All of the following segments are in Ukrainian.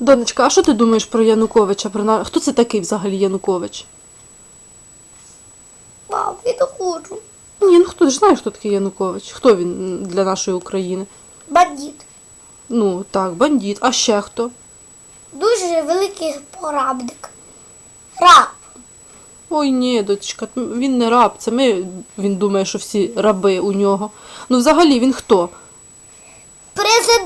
Донечка, а що ти думаєш про Януковича? Про на... Хто це такий взагалі Янукович? Мам, я не хочу. Ні, ну хто ти ж знаєш, хто такий Янукович? Хто він для нашої України? Бандит. Ну, так, бандит. А ще хто? Дуже великий порабник. Раб. Ой, ні, дочка, він не раб. Це ми, він думає, що всі раби у нього. Ну, взагалі, він хто?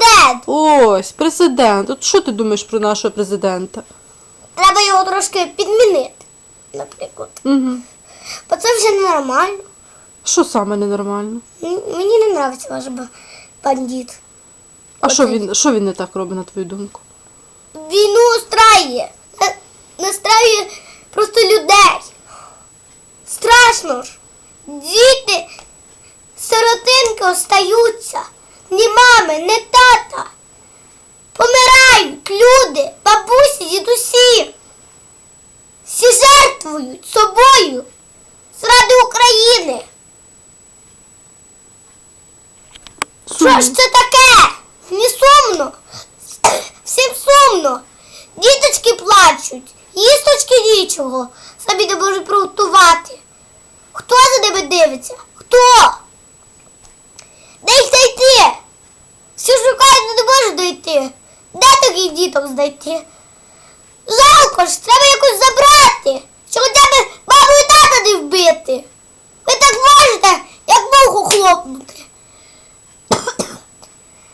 Президент. Ось, президент. От що ти думаєш про нашого президента? Треба його трошки підмінити. Наприклад. Угу. Бо це вже ненормально. Що саме ненормально? М- Мені не подобається ваш ба- бандит. А що він, що він не так робить, на твою думку? Війну устраює. На- Настраює просто людей. Страшно ж. Діти, сиротинки остаються. Ні мами, ні тата. Помирають люди, бабусі, дідусі. Всі жертвують собою заради України. Що ж це таке? Не сумно. Всім сумно. Діточки плачуть, їсточки нічого. Самі не можуть приготувати. Хто за ними дивиться? Хто? Де їх знайти? Всі шукають, не можуть знайти. Де діток знайти? Жалко ж, треба якось забрати, щоб хоча б маму і тата не вбити. Ви так можете, як муху хлопнути.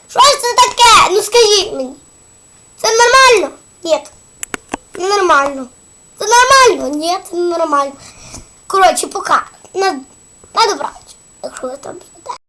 Що ж це таке? Ну скажіть мені. Це нормально? Ні. Не нормально. Це нормально? Ні, це не нормально. Коротше, пока. На, на добраніч, якщо ви там